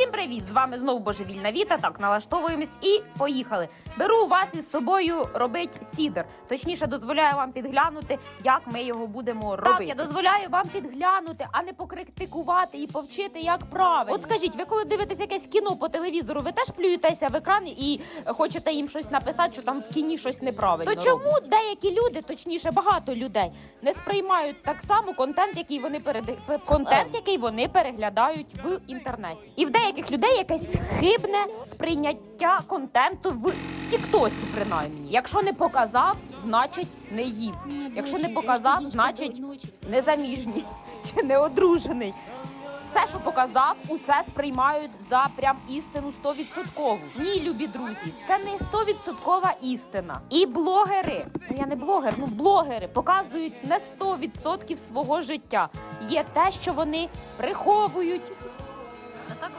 Усім привіт! З вами знову божевільна Віта. Так, налаштовуємось і поїхали. Беру вас із собою робить сідер. Точніше, дозволяю вам підглянути, як ми його будемо робити. Так, я дозволяю вам підглянути, а не покритикувати і повчити, як правильно. От скажіть, ви коли дивитесь якесь кіно по телевізору, ви теж плюєтеся в екран і хочете їм щось написати, що там в кіні щось неправильно. То чому деякі люди, точніше, багато людей, не сприймають так само контент, який вони переди... контент, який вони переглядають в інтернеті. І в деяких людей якесь хибне сприйняття контенту в Тіктоці, принаймні. Якщо не показав, значить не їв. Якщо не показав, значить незаміжній чи не одружений. Все, що показав, усе сприймають за прям істину 100%. Ні, любі друзі, це не 100% істина. І блогери, ну я не блогер, ну блогери показують не 100% свого життя. Є те, що вони приховують,